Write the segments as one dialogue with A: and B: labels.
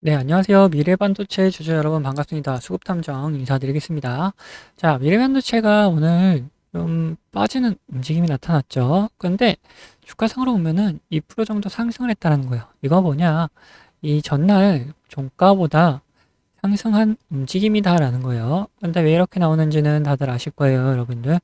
A: 네, 안녕하세요. 미래 반도체 주주 여러분 반갑습니다. 수급 탐정 인사드리겠습니다. 자, 미래 반도체가 오늘 좀 빠지는 움직임이 나타났죠. 근데 주가상으로 보면은 2% 정도 상승을 했다는 거예요. 이거 뭐냐? 이 전날 종가보다 상승한 움직임이다라는 거예요. 근데 왜 이렇게 나오는지는 다들 아실 거예요, 여러분들.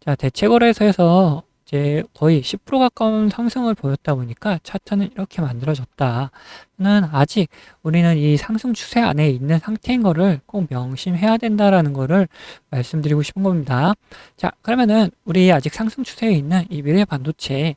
A: 자, 대체 거래소에서 이제 거의 10% 가까운 상승을 보였다 보니까 차트는 이렇게 만들어졌다. 는 아직 우리는 이 상승 추세 안에 있는 상태인 거를 꼭 명심해야 된다라는 거를 말씀드리고 싶은 겁니다. 자, 그러면은 우리 아직 상승 추세에 있는 이 미래 반도체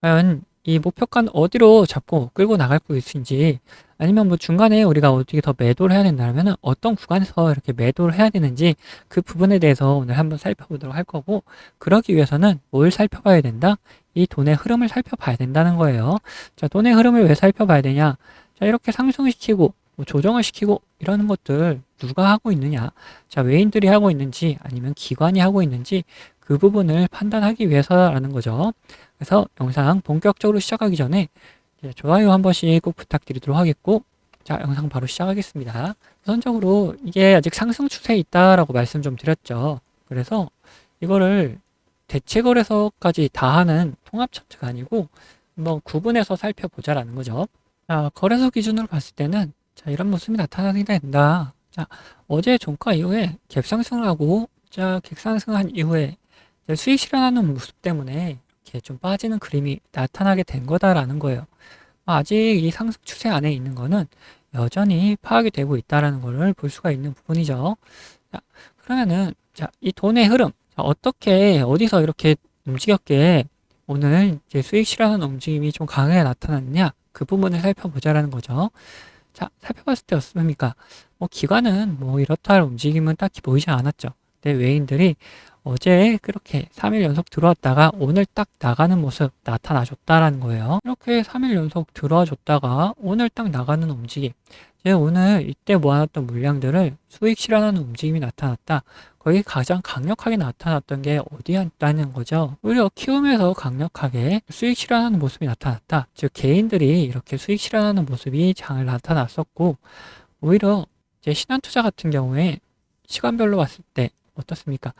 A: 과연 이 목표가는 어디로 잡고 끌고 나갈 것인지 아니면 뭐 중간에 우리가 어떻게 더 매도를 해야 된다면 어떤 구간에서 이렇게 매도를 해야 되는지 그 부분에 대해서 오늘 한번 살펴보도록 할 거고 그러기 위해서는 뭘 살펴봐야 된다? 이 돈의 흐름을 살펴봐야 된다는 거예요. 자, 돈의 흐름을 왜 살펴봐야 되냐? 자, 이렇게 상승을 시키고 뭐 조정을 시키고 이러는 것들 누가 하고 있느냐? 자, 외인들이 하고 있는지 아니면 기관이 하고 있는지 그 부분을 판단하기 위해서라는 거죠. 그래서 영상 본격적으로 시작하기 전에 좋아요 한 번씩 꼭 부탁드리도록 하겠고 자 영상 바로 시작하겠습니다 우선적으로 이게 아직 상승 추세에 있다라고 말씀 좀 드렸죠 그래서 이거를 대체거래소까지 다 하는 통합 차트가 아니고 한번 구분해서 살펴보자라는 거죠 자 거래소 기준으로 봤을 때는 자 이런 모습이 나타나게 된다 자 어제 종가 이후에 갭상승을 하고 자 갭상승한 이후에 수익 실현하는 모습 때문에 이렇게 좀 빠지는 그림이 나타나게 된 거다라는 거예요. 아직 이 상승 추세 안에 있는 거는 여전히 파악이 되고 있다라는 것을 볼 수가 있는 부분이죠. 자, 그러면은 자, 이 돈의 흐름 자, 어떻게 어디서 이렇게 움직였게 오늘 이제 수익 실현하는 움직임이 좀 강하게 나타났냐 그 부분을 살펴보자라는 거죠. 자, 살펴봤을 때 어떻습니까? 뭐 기관은 뭐 이렇다 할 움직임은 딱히 보이지 않았죠. 근데 외인들이 어제 그렇게 3일 연속 들어왔다가 오늘 딱 나가는 모습 나타나줬다라는 거예요. 이렇게 3일 연속 들어와줬다가 오늘 딱 나가는 움직임. 이제 오늘 이때 모아놨던 물량들을 수익 실현하는 움직임이 나타났다. 거기 가장 강력하게 나타났던 게 어디였다는 거죠. 오히려 키움에서 강력하게 수익 실현하는 모습이 나타났다. 즉 개인들이 이렇게 수익 실현하는 모습이 잘 나타났었고 오히려 이제 신한 투자 같은 경우에 시간별로 봤을 때 어떻습니까?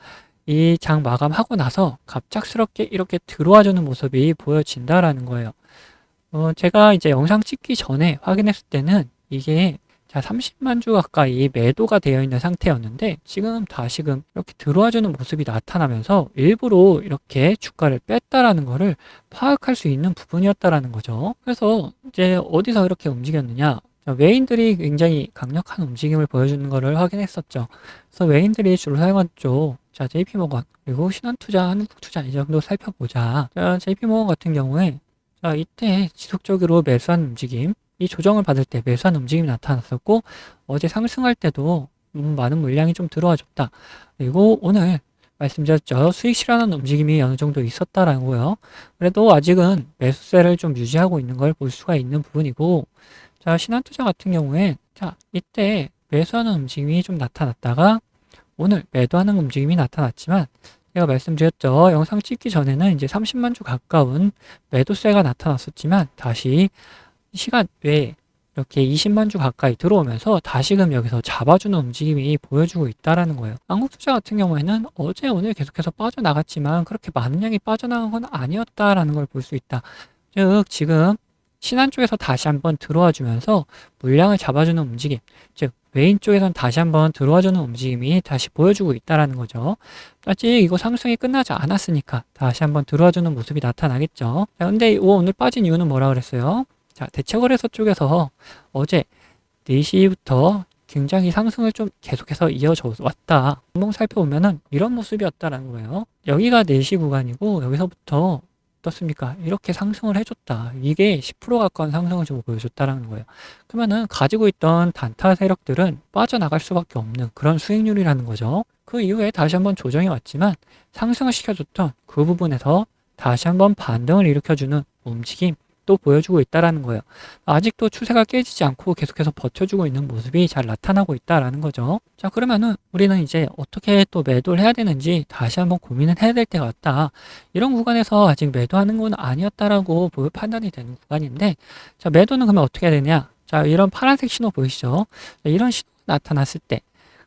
A: 이 장 마감하고 나서 갑작스럽게 이렇게 들어와 주는 모습이 보여진다라는 거예요. 어, 제가 이제 영상 찍기 전에 확인했을 때는 이게 자 30만 주 가까이 매도가 되어 있는 상태였는데 지금 다시금 이렇게 들어와 주는 모습이 나타나면서 일부러 이렇게 주가를 뺐다라는 거를 파악할 수 있는 부분이었다라는 거죠. 그래서 이제 어디서 이렇게 움직였느냐 외인들이 굉장히 강력한 움직임을 보여주는 것을 확인했었죠. 그래서 외인들이 주로 사용했죠. 자, JP모건 그리고 신한투자, 한국투자 이 정도 살펴보자. 자, JP모건 같은 경우에 자, 이때 지속적으로 매수한 움직임, 이 조정을 받을 때 매수한 움직임이 나타났었고 어제 상승할 때도 음, 많은 물량이 좀 들어와 줬다. 그리고 오늘 말씀드렸죠. 수익 실현하는 움직임이 어느 정도 있었다라는 거요. 그래도 아직은 매수세를 좀 유지하고 있는 걸 볼 수가 있는 부분이고 자, 신한투자 같은 경우에 자, 이때 매수하는 움직임이 좀 나타났다가 오늘 매도하는 움직임이 나타났지만 제가 말씀드렸죠. 영상 찍기 전에는 이제 30만 주 가까운 매도세가 나타났었지만 다시 시간 외에 이렇게 20만 주 가까이 들어오면서 다시금 여기서 잡아주는 움직임이 보여주고 있다라는 거예요. 한국 투자 같은 경우에는 어제 오늘 계속해서 빠져나갔지만 그렇게 많은 양이 빠져나간 건 아니었다라는 걸 볼 수 있다. 즉 지금 신한 쪽에서 다시 한번 들어와 주면서 물량을 잡아주는 움직임, 즉 메인 쪽에선 다시 한번 들어와주는 움직임이 다시 보여주고 있다라는 거죠. 아직 이거 상승이 끝나지 않았으니까 다시 한번 들어와주는 모습이 나타나겠죠. 자, 근데 오늘 빠진 이유는 뭐라 그랬어요? 자, 대체거래소 쪽에서 어제 4시부터 굉장히 상승을 좀 계속해서 이어져 왔다. 한번 살펴보면은 이런 모습이었다라는 거예요. 여기가 4시 구간이고 여기서부터 어떻습니까? 이렇게 상승을 해줬다. 이게 10% 가까운 상승을 좀 보여줬다라는 거예요. 그러면은 가지고 있던 단타 세력들은 빠져나갈 수밖에 없는 그런 수익률이라는 거죠. 그 이후에 다시 한번 조정이 왔지만 상승을 시켜줬던 그 부분에서 다시 한번 반등을 일으켜주는 움직임, 또 보여주고 있다라는 거예요. 아직도 추세가 깨지지 않고 계속해서 버텨주고 있는 모습이 잘 나타나고 있다라는 거죠. 자, 그러면은 우리는 이제 어떻게 또 매도를 해야 되는지 다시 한번 고민을 해야 될 때가 왔다. 이런 구간에서 아직 매도하는 건 아니었다라고 판단이 되는 구간인데, 자, 매도는 그러면 어떻게 해야 되냐? 자, 이런 파란색 신호 보이시죠? 자, 이런 신호가 나타났을 때,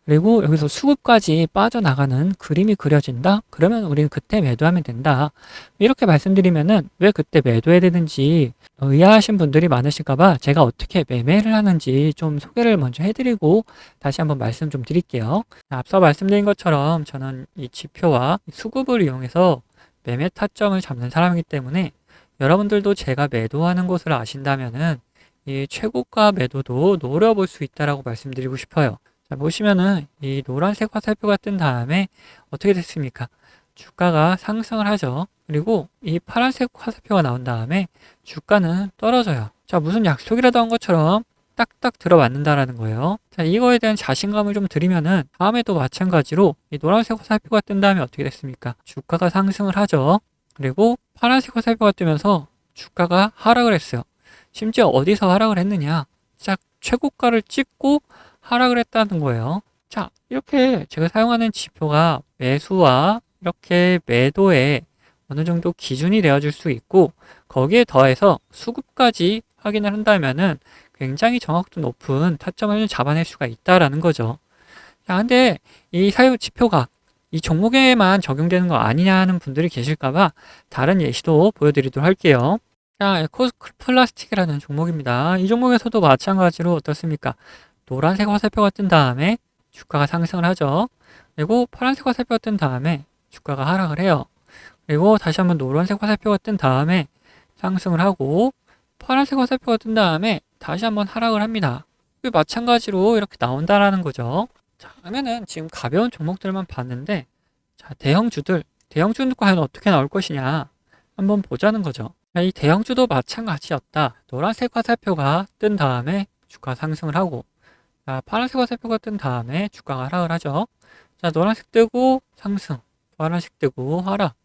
A: 그리고 여기서 수급까지 빠져나가는 그림이 그려진다? 그러면 우리는 그때 매도하면 된다. 이렇게 말씀드리면은 왜 그때 매도해야 되는지 의아하신 분들이 많으실까봐 제가 어떻게 매매를 하는지 좀 소개를 먼저 해드리고 다시 한번 말씀 좀 드릴게요. 앞서 말씀드린 것처럼 저는 이 지표와 수급을 이용해서 매매 타점을 잡는 사람이기 때문에 여러분들도 제가 매도하는 곳을 아신다면은 이 최고가 매도도 노려볼 수 있다라고 말씀드리고 싶어요. 자, 보시면은 이 노란색 화살표가 뜬 다음에 어떻게 됐습니까? 주가가 상승을 하죠. 그리고 이 파란색 화살표가 나온 다음에 주가는 떨어져요. 자, 무슨 약속이라도 한 것처럼 딱딱 들어맞는다라는 거예요. 자, 이거에 대한 자신감을 좀 드리면은 다음에도 마찬가지로 이 노란색 화살표가 뜬 다음에 어떻게 됐습니까? 주가가 상승을 하죠. 그리고 파란색 화살표가 뜨면서 주가가 하락을 했어요. 심지어 어디서 하락을 했느냐? 딱 최고가를 찍고 하락을 했다는 거예요. 자, 이렇게 제가 사용하는 지표가 매수와 이렇게 매도에 어느 정도 기준이 되어줄 수 있고 거기에 더해서 수급까지 확인을 한다면은 굉장히 정확도 높은 타점을 잡아낼 수가 있다라는 거죠. 자, 근데 이 사유 지표가 이 종목에만 적용되는 거 아니냐 하는 분들이 계실까봐 다른 예시도 보여드리도록 할게요. 자, 에코 플라스틱이라는 종목입니다. 이 종목에서도 마찬가지로 어떻습니까? 노란색 화살표가 뜬 다음에 주가가 상승을 하죠. 그리고 파란색 화살표가 뜬 다음에 주가가 하락을 해요. 그리고 다시 한번 노란색 화살표가 뜬 다음에 상승을 하고 파란색 화살표가 뜬 다음에 다시 한번 하락을 합니다. 마찬가지로 이렇게 나온다라는 거죠. 자, 그러면은 지금 가벼운 종목들만 봤는데 자, 대형주들, 대형주는 과연 어떻게 나올 것이냐 한번 보자는 거죠. 자, 이 대형주도 마찬가지였다. 노란색 화살표가 뜬 다음에 주가 상승을 하고 자, 파란색 화살표가 뜬 다음에 주가가 하락을 하죠. 자, 노란색 뜨고 상승, 파란색 뜨고 하락.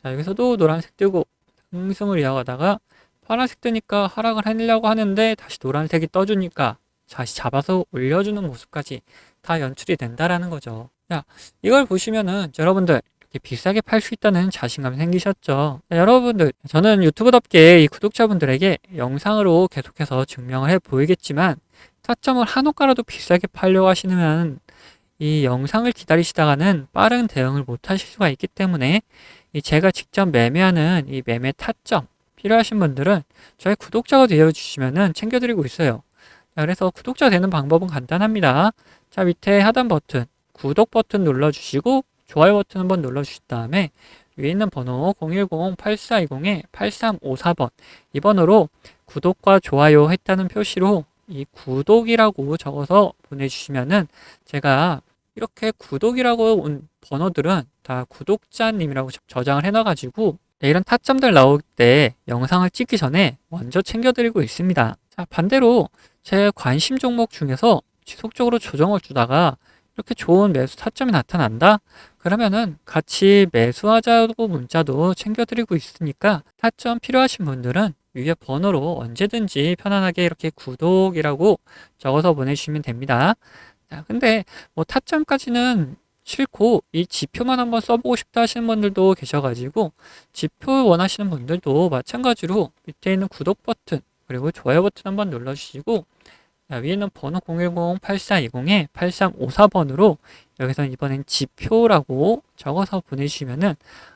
A: 자, 여기서도 노란색 뜨고 상승을 이어가다가 파란색 뜨니까 하락을 하려고 하는데 다시 노란색이 떠주니까 다시 잡아서 올려주는 모습까지 다 연출이 된다라는 거죠. 자, 이걸 보시면은 여러분들 비싸게 팔 수 있다는 자신감이 생기셨죠. 자, 여러분들, 저는 유튜브답게 이 구독자분들에게 영상으로 계속해서 증명을 해 보이겠지만 타점을 한호가라도 비싸게 팔려고 하시면 이 영상을 기다리시다가는 빠른 대응을 못 하실 수가 있기 때문에 이 제가 직접 매매하는 이 매매 타점 필요하신 분들은 저희 구독자가 되어주시면은 챙겨드리고 있어요. 자, 그래서 구독자 되는 방법은 간단합니다. 자, 밑에 하단 버튼, 구독 버튼 눌러주시고, 좋아요 버튼 한번 눌러주신 다음에, 위에 있는 번호 010-8420-8354번, 이 번호로 구독과 좋아요 했다는 표시로 이 구독이라고 적어서 보내주시면은 제가 이렇게 구독이라고 온 번호들은 다 구독자님이라고 저장을 해놔가지고 네, 이런 타점들 나올 때 영상을 찍기 전에 먼저 챙겨드리고 있습니다. 자, 반대로 제 관심 종목 중에서 지속적으로 조정을 주다가 이렇게 좋은 매수 타점이 나타난다? 그러면은 같이 매수하자고 문자도 챙겨드리고 있으니까 타점 필요하신 분들은 위에 번호로 언제든지 편안하게 이렇게 구독이라고 적어서 보내주시면 됩니다. 자, 근데 뭐 타점까지는 싫고 이 지표만 한번 써보고 싶다 하시는 분들도 계셔가지고 지표 원하시는 분들도 마찬가지로 밑에 있는 구독 버튼 그리고 좋아요 버튼 한번 눌러주시고 위에 있는 번호 010-8420에 8354번으로 여기서 이번엔 지표라고 적어서 보내주시면은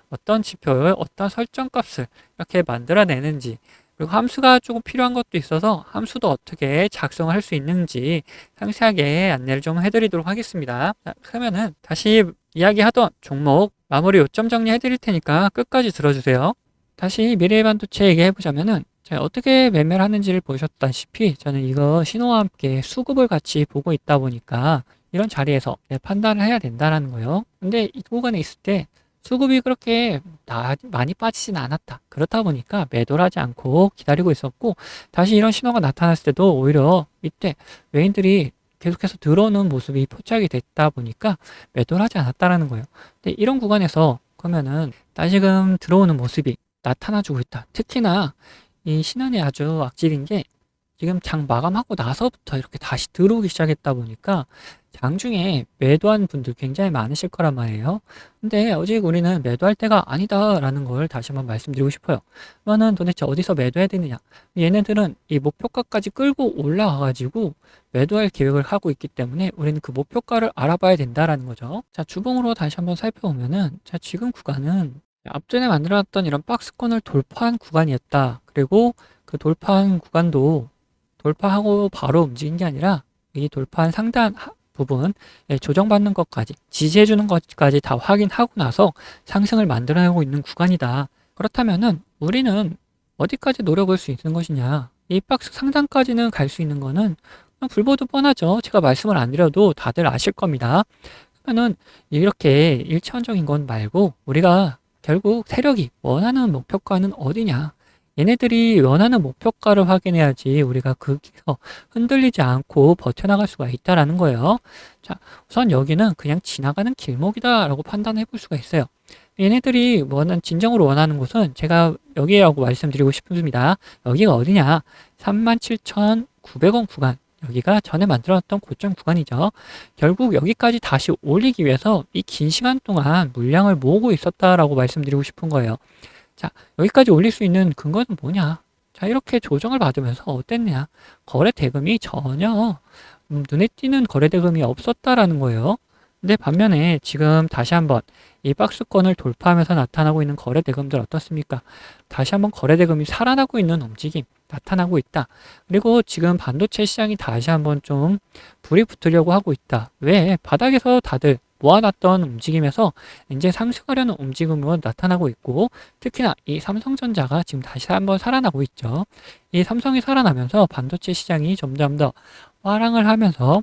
A: 어떤 지표를 어떤 설정 값을 이렇게 만들어내는지 그리고 함수가 조금 필요한 것도 있어서 함수도 어떻게 작성할 수 있는지 상세하게 안내를 좀 해드리도록 하겠습니다. 자, 그러면은 다시 이야기하던 종목 마무리 요점 정리해 드릴 테니까 끝까지 들어주세요. 다시 미래반도체 얘기해 보자면은 자, 어떻게 매매를 하는지를 보셨다시피 저는 이거 신호와 함께 수급을 같이 보고 있다 보니까 이런 자리에서 판단을 해야 된다는 거예요. 근데 이 구간에 있을 때 수급이 그렇게 많이 빠지진 않았다. 그렇다 보니까 매도를 하지 않고 기다리고 있었고 다시 이런 신호가 나타났을 때도 오히려 이때 외인들이 계속해서 들어오는 모습이 포착이 됐다 보니까 매도를 하지 않았다라는 거예요. 근데 이런 구간에서 그러면은 다시금 들어오는 모습이 나타나주고 있다. 특히나 이 신안이 아주 악질인 게 지금 장 마감하고 나서부터 이렇게 다시 들어오기 시작했다 보니까 장중에 매도한 분들 굉장히 많으실 거란 말이에요. 근데 아직 우리는 매도할 때가 아니다라는 걸 다시 한번 말씀드리고 싶어요. 그러면 도대체 어디서 매도해야 되느냐? 얘네들은 이 목표가까지 끌고 올라가가지고 매도할 계획을 하고 있기 때문에 우리는 그 목표가를 알아봐야 된다라는 거죠. 자, 주봉으로 다시 한번 살펴보면은 자, 지금 구간은 앞전에 만들어놨던 이런 박스권을 돌파한 구간이었다. 그리고 그 돌파한 구간도 돌파하고 바로 움직인 게 아니라 이 돌파한 상단 하- 부분 예, 조정받는 것까지 지지해주는 것까지 다 확인하고 나서 상승을 만들어내고 있는 구간이다. 그렇다면은 우리는 어디까지 노려볼 수 있는 것이냐? 이 박스 상단까지는 갈 수 있는 거는 불보도 뻔하죠. 제가 말씀을 안 드려도 다들 아실 겁니다. 그러면은 이렇게 일차원적인 건 말고 우리가 결국 세력이 원하는 목표가는 어디냐? 얘네들이 원하는 목표가를 확인해야지 우리가 거기서 흔들리지 않고 버텨나갈 수가 있다라는 거예요. 자, 우선 여기는 그냥 지나가는 길목이다라고 판단해 볼 수가 있어요. 얘네들이 원한, 진정으로 원하는 곳은 제가 여기라고 말씀드리고 싶습니다. 여기가 어디냐? 37,900원 구간. 여기가 전에 만들었던 고점 구간이죠. 결국 여기까지 다시 올리기 위해서 이 긴 시간 동안 물량을 모으고 있었다라고 말씀드리고 싶은 거예요. 자, 여기까지 올릴 수 있는 근거는 뭐냐? 자, 이렇게 조정을 받으면서 어땠냐? 거래 대금이 전혀 음, 눈에 띄는 거래 대금이 없었다라는 거예요. 근데 반면에 지금 다시 한번 이 박스권을 돌파하면서 나타나고 있는 거래 대금들 어떻습니까? 다시 한번 거래 대금이 살아나고 있는 움직임 나타나고 있다. 그리고 지금 반도체 시장이 다시 한번 좀 불이 붙으려고 하고 있다. 왜? 바닥에서 다들 모아놨던 움직임에서 이제 상승하려는 움직임으로 나타나고 있고 특히나 이 삼성전자가 지금 다시 한번 살아나고 있죠. 이 삼성이 살아나면서 반도체 시장이 점점 더 화랑을 하면서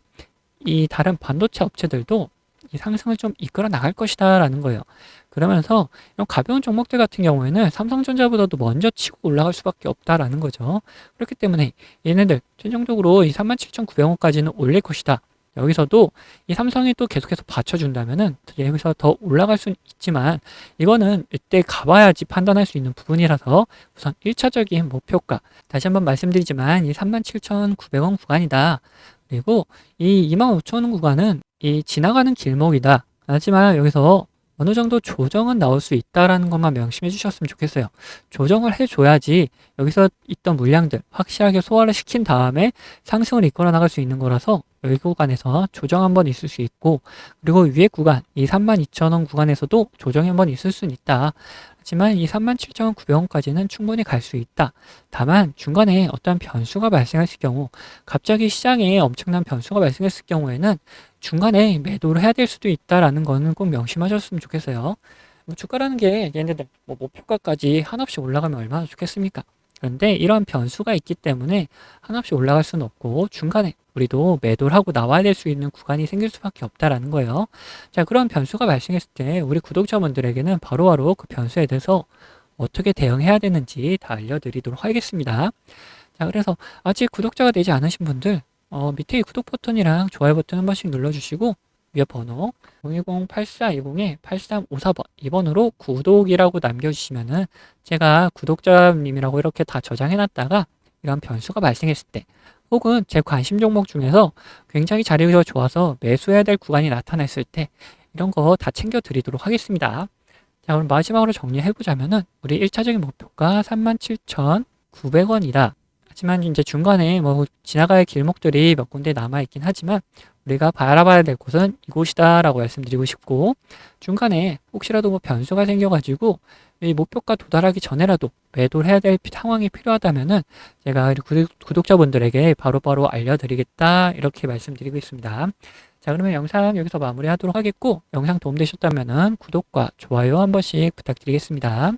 A: 이 다른 반도체 업체들도 이 상승을 좀 이끌어 나갈 것이다 라는 거예요. 그러면서 이런 가벼운 종목들 같은 경우에는 삼성전자보다도 먼저 치고 올라갈 수밖에 없다라는 거죠. 그렇기 때문에 얘네들 최종적으로 이 37,900원까지는 올릴 것이다. 여기서도 이 삼성이 또 계속해서 받쳐준다면은 여기서 더 올라갈 수는 있지만 이거는 이때 가봐야지 판단할 수 있는 부분이라서 우선 1차적인 목표가 다시 한번 말씀드리지만 이 37,900원 구간이다. 그리고 이 25,000원 구간은 이 지나가는 길목이다. 하지만 여기서 어느 정도 조정은 나올 수 있다라는 것만 명심해 주셨으면 좋겠어요. 조정을 해줘야지 여기서 있던 물량들 확실하게 소화를 시킨 다음에 상승을 이끌어 나갈 수 있는 거라서 여기 구간에서 조정 한번 있을 수 있고 그리고 위에 구간 이 32,000원 구간에서도 조정이 한번 있을 수는 있다. 하지만 이 37,900원까지는 충분히 갈 수 있다. 다만 중간에 어떤 변수가 발생했을 경우 갑자기 시장에 엄청난 변수가 발생했을 경우에는 중간에 매도를 해야 될 수도 있다라는 거는 꼭 명심하셨으면 좋겠어요. 뭐 주가라는 게 얘네들 뭐 목표가까지 한없이 올라가면 얼마나 좋겠습니까? 그런데 이런 변수가 있기 때문에 한없이 올라갈 수는 없고 중간에 우리도 매도를 하고 나와야 될 수 있는 구간이 생길 수밖에 없다라는 거예요. 자, 그런 변수가 발생했을 때 우리 구독자분들에게는 바로바로 그 변수에 대해서 어떻게 대응해야 되는지 다 알려드리도록 하겠습니다. 자, 그래서 아직 구독자가 되지 않으신 분들 어, 밑에 이 구독 버튼이랑 좋아요 버튼 한 번씩 눌러주시고 위에 번호 010-8420-8354번 이번으로 구독이라고 남겨주시면은 제가 구독자님이라고 이렇게 다 저장해놨다가 이런 변수가 발생했을 때 혹은 제 관심 종목 중에서 굉장히 자리가 좋아서 매수해야 될 구간이 나타났을 때 이런 거 다 챙겨 드리도록 하겠습니다. 자, 그럼 마지막으로 정리해보자면은 우리 1차적인 목표가 37,900원이다. 하지만 이제 중간에 뭐할 길목들이 몇 군데 남아있긴 하지만 우리가 바라봐야 될 곳은 이곳이다라고 말씀드리고 싶고 중간에 혹시라도 뭐 변수가 생겨가지고 이 목표가 도달하기 전에라도 매도를 해야 될 상황이 필요하다면은 제가 구독, 구독자분들에게 바로바로 알려드리겠다 이렇게 말씀드리고 있습니다. 자 그러면 영상 여기서 마무리하도록 하겠고 영상 도움되셨다면은 구독과 좋아요 한 번씩 부탁드리겠습니다.